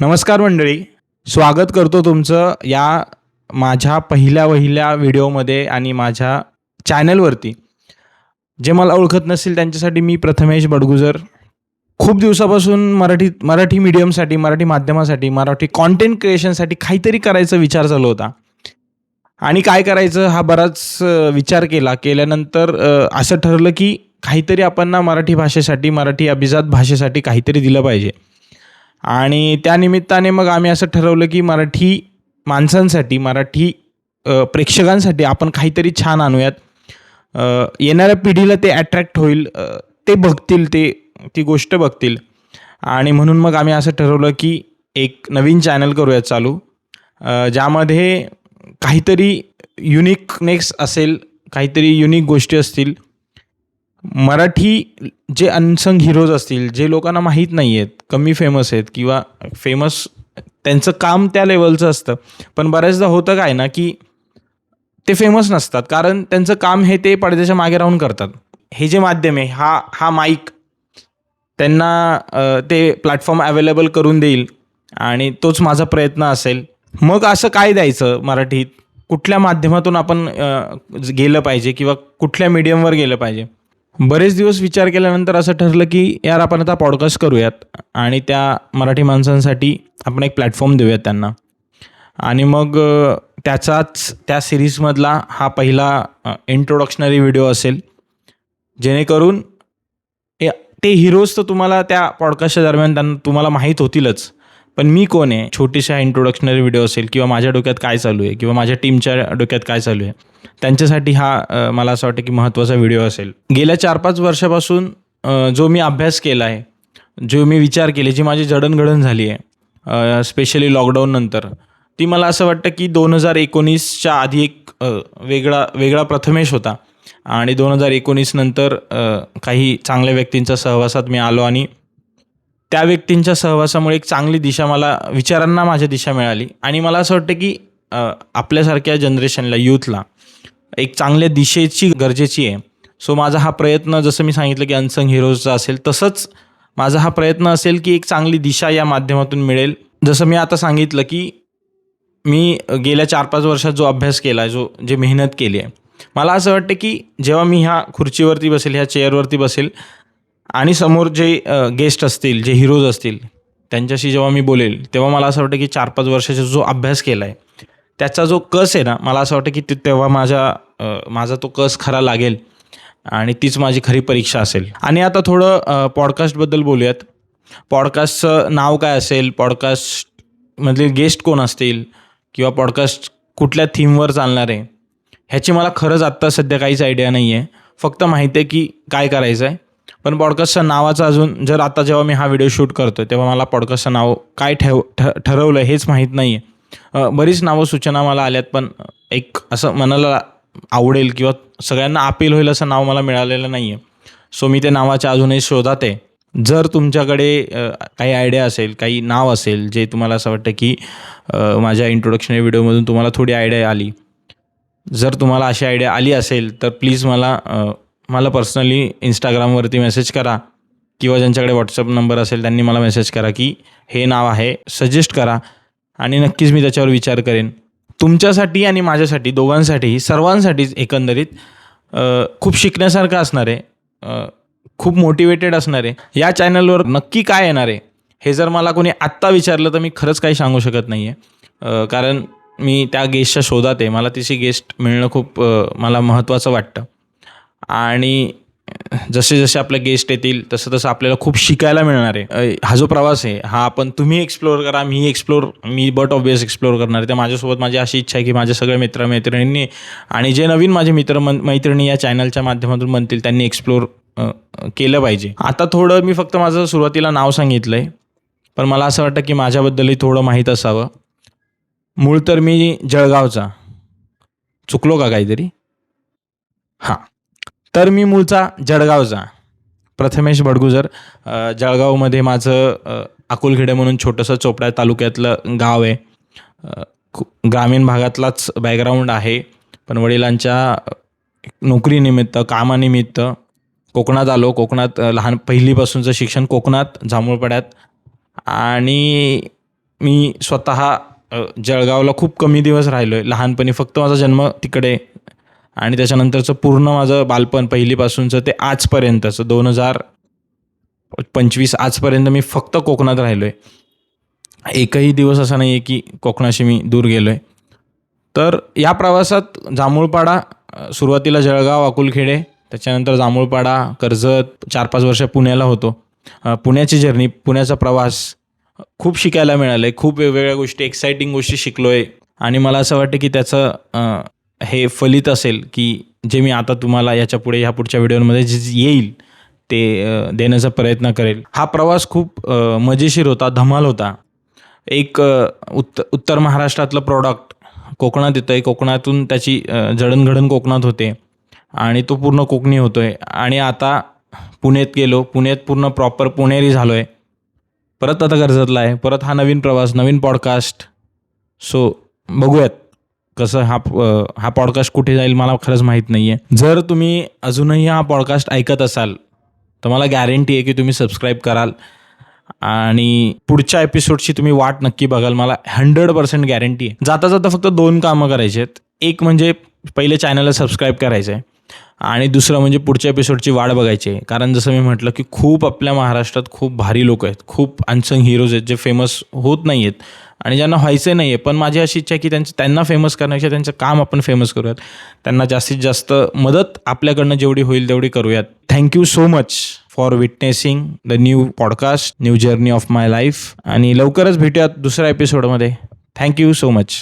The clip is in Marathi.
नमस्कार मंडळी. स्वागत करतो तुमचं या माझ्या पहिल्या वहिल्या व्हिडिओमध्ये आणि माझ्या चॅनलवरती. जे मला ओळखत नसतील त्यांच्यासाठी मी प्रथमेश बडगुजर. खूप दिवसापासून मराठी मराठी मीडियमसाठी मराठी माध्यमासाठी मराठी कॉन्टेंट क्रिएशनसाठी काहीतरी करायचा विचार चालू होता. आणि काय करायचं हा बराच विचार केला. केल्यानंतर असं ठरलं की काहीतरी आपण ना मराठी भाषेसाठी मराठी अभिजात भाषेसाठी काहीतरी दिलं पाहिजे. आणि त्यानिमित्ताने मग आम्ही असं ठरवलं की मराठी माणसांसाठी मराठी प्रेक्षकांसाठी आपण काहीतरी छान आणूयात. येणाऱ्या पिढीला ते अट्रॅक्ट होईल ते बघतील ते ती गोष्ट बघतील. आणि म्हणून मग आम्ही असं ठरवलं की एक नवीन चॅनल करूयात चालू. ज्यामध्ये काहीतरी युनिकनेस असेल काहीतरी युनिक गोष्टी असतील. मराठी जे अनसंग हिरोज असतील जे लोकांना माहीत नाही आहेत कमी फेमस आहेत किंवा फेमस त्यांचं काम त्या लेवलचं असतं. पण बऱ्याचदा होतं काय ना की ते फेमस नसतात. कारण त्यांचं काम हे ते पडद्याच्या मागे राहून करतात. हे जे माध्यम आहे हा हा माईक त्यांना ते प्लॅटफॉर्म अवेलेबल करून देईल आणि तोच माझा प्रयत्न असेल. मग असं काय द्यायचं मराठीत? कुठल्या माध्यमातून आपण गेलं पाहिजे किंवा कुठल्या मीडियमवर गेलं पाहिजे? बरेच दिवस विचार केल्यानंतर असं ठरलं की यार आपण आता पॉडकास्ट करूयात आणि त्या मराठी माणसांसाठी आपण एक प्लॅटफॉर्म देऊयात त्यांना. आणि मग त्याचाच त्या सिरीजमधला हा पहिला इंट्रोडक्शनरी व्हिडिओ असेल. जेणेकरून ए- ते हिरोज तर तुम्हाला त्या पॉडकास्टच्या दरम्यान त्यांना तुम्हाला माहीत होतीलच. पण मी कोण आहे? छोटीशा इंट्रोडक्शनरी व्हिडिओ असेल किंवा माझ्या डोक्यात काय चालू आहे किंवा माझ्या टीमच्या डोक्यात काय चालू आहे त्यांच्यासाठी हा मला असं वाटतं की महत्त्वाचा व्हिडिओ असेल. गेल्या चार पाच वर्षापासून जो मी अभ्यास केला आहे जो मी विचार केले जी माझी जडणघडण झाली आहे स्पेशली लॉकडाऊननंतर ती मला असं वाटतं की दोन हजार एकोणीसच्या आधी एक वेगळा वेगळा प्रथमेश होता. आणि दोन हजार एकोणीस नंतर काही चांगल्या व्यक्तींच्या सहवासात मी आलो आणि त्या व्यक्तींच्या सहवासामुळे एक चांगली दिशा मला विचारांना माझ्या दिशा मिळाली. आणि मला असं वाटतं की आपल्यासारख्या जनरेशनला यूथला एक चांगल्या दिशेची गरजेची आहे. सो माझा हा प्रयत्न जसं मी सांगितलं की अनसंग हिरोजचा असेल तसंच माझा हा प्रयत्न असेल की एक चांगली दिशा या माध्यमातून मिळेल. जसं मी आता सांगितलं की मी गेल्या चार पाच वर्षात जो अभ्यास केला आहे जो जे मेहनत केली आहे मला असं वाटतं की जेव्हा मी ह्या खुर्चीवरती बसेल ह्या चेअरवरती बसेल आणि समोर जे गेस्ट असतील जे हिरोज असतील त्यांच्याशी जेव्हा मी बोलेल तेव्हा मला असं वाटतं की चार पाच वर्षाचा जो अभ्यास केला आहे त्याचा जो कस आहे ना मला असं वाटतं की ते तेव्हा माझ्या माझा तो कस खरा लागेल आणि तीच माझी खरी परीक्षा असेल. आणि आता थोडं पॉडकास्टबद्दल बोलूयात. पॉडकास्टचं नाव काय असेल? पॉडकास्टमधले गेस्ट कोण असतील? किंवा पॉडकास्ट कुठल्या थीमवर चालणार आहे? ह्याची मला खरंच आत्ता सध्या काहीच आयडिया नाही आहे फक्त माहिती आहे की काय करायचं आहे पण पॉडकास्टच्या नावाचं अजून जर आता जेव्हा मी हा व्हिडिओ शूट करतो तेव्हा मला पॉडकास्टचं नाव काय ठेव ठ ठरवलं हेच माहीत नाही आहे बरीच नावं सूचना मला आल्यात पण एक असं मनाला आवडेल किंवा सगळ्यांना अपील होईल असं नाव मला मिळालेलं नाही आहे सो मी ते नावाच्या अजूनही शोधात. आहे जर तुमच्याकडे काही आयडिया असेल काही नाव असेल जे तुम्हाला असं वाटतं की माझ्या इंट्रोडक्शन व्हिडिओमधून तुम्हाला थोडी आयडिया आली. जर तुम्हाला अशी आयडिया आली असेल तर प्लीज मला मला पर्सनली इंस्टाग्रामवरती मेसेज करा किंवा ज्यांच्याकडे व्हॉट्सअप नंबर असेल त्यांनी मला मेसेज करा की हे नाव आहे सजेस्ट करा आणि नक्कीच मी त्याच्यावर विचार करेन. तुमच्यासाठी आणि माझ्यासाठी दोघांसाठी सर्वांसाठीच एकंदरीत खूप शिकण्यासारखं असणार आहे खूप मोटिवेटेड असणार आहे. या चॅनलवर नक्की काय येणार आहे हे जर मला कोणी आत्ता विचारलं तर मी खरंच काही सांगू शकत नाही आहे कारण मी त्या गेस्टच्या शोधात आहे. मला तिची गेस्ट मिळणं खूप मला महत्त्वाचं वाटतं. आणि जसे जसे आपले गेस्ट येतील तसं तसं आपल्याला खूप शिकायला मिळणार आहे. हा जो प्रवास आहे हा आपण तुम्ही एक्सप्लोअर करा मी एक्सप्लोर मी बट ऑब्वियस एक्सप्लोअर करणार आहे. तर माझ्यासोबत माझी अशी इच्छा आहे की माझे सगळे मित्रमैत्रिणींनी आणि जे नवीन माझे मित्र मन मैत्रिणी या चॅनलच्या माध्यमातून म्हणतील त्यांनी एक्सप्लोर केलं पाहिजे. आता थोडं मी फक्त माझं सुरुवातीला नाव सांगितलं आहे पण मला असं वाटतं की माझ्याबद्दलही थोडं माहीत असावं. मूळ तर मी जळगावचा. चुकलो का काहीतरी? हां. तर मी मूळचा जळगावचा. प्रथमेश बडगुजर जळगावमध्ये माझं अकोलखेडे म्हणून छोटंसं चोपडा तालुक्यातलं गाव आहे. ग्रामीण भागातलाच बॅकग्राऊंड आहे. पण वडिलांच्या नोकरीनिमित्त कामानिमित्त कोकणात आलो. कोकणात लहान पहिलीपासूनचं शिक्षण कोकणात जांभूळपाड्यात. आणि मी स्वतः जळगावला खूप कमी दिवस राहिलो आहे लहानपणी फक्त माझा जन्म तिकडे आणि त्याच्यानंतरचं पूर्ण माझं बालपण पहिलीपासूनचं ते आजपर्यंतचं दोन हजार पंचवीस आजपर्यंत मी फक्त कोकणात राहिलो आहे एकही दिवस असा नाही आहे की कोकणाशी मी दूर गेलो आहे तर या प्रवासात जांभूळपाडा सुरुवातीला जळगाव अकुलखेडे त्याच्यानंतर जांभूळपाडा कर्जत चार पाच वर्ष पुण्याला होतो. पुण्याची जर्नी पुण्याचा प्रवास खूप शिकायला मिळालं आहे खूप वेगवेगळ्या गोष्टी एक्सायटिंग गोष्टी शिकलो आहे आणि मला असं वाटतं की त्याचं हे फलित असेल की जे मी आता तुम्हाला याच्यापुढे ह्या पुढच्या व्हिडिओमध्ये जे येईल ते देण्याचा प्रयत्न करेल. हा प्रवास खूप मजेशीर होता धमाल होता. एक उत्त उत्तर महाराष्ट्रातलं प्रॉडक्ट कोकणात येतं आहे कोकणातून त्याची जडणघडण कोकणात होते. आणि तो पूर्ण कोकणी होतो आहे आणि आता पुण्यात गेलो. पुण्यात पूर्ण प्रॉपर पुणेरी झालो आहे परत आता कर्जतला आहे. परत हा नवीन प्रवास नवीन पॉडकास्ट सो बघूयात. कसं हा हा पॉडकास्ट कुठे जाईल मला खरंच माहीत नाही आहे जर तुम्ही अजूनही हा पॉडकास्ट ऐकत असाल तर मला गॅरंटी आहे की तुम्ही सबस्क्राईब कराल. आणि पुढच्या एपिसोडची तुम्ही वाट नक्की बघाल. मला हंड्रेड पर्सेंट गॅरंटी आहे. जाता जाता फक्त दोन कामं करायची आहेत. एक म्हणजे पहिले चॅनलला सबस्क्राईब करायचं आहे आणि दुसरं म्हणजे पुढच्या एपिसोडची वाट बघायची आहे. कारण जसं मी म्हटलं की खूप आपल्या महाराष्ट्रात खूप भारी लोक आहेत. खूप अनसंग हिरोज आहेत जे फेमस होत नाही आहेत आणि ज्यांना व्हायचं नाही आहे पण माझी अशी इच्छा आहे की त्यांचं त्यांना फेमस करण्यापेक्षा त्यांचं काम आपण फेमस करूयात. त्यांना जास्तीत जास्त मदत आपल्याकडनं जेवढी होईल तेवढी करूयात. Thank you so much for witnessing the new podcast new journey of my life आणि लवकरच भेटूयात दुसऱ्या एपिसोडमध्ये थँक्यू सो मच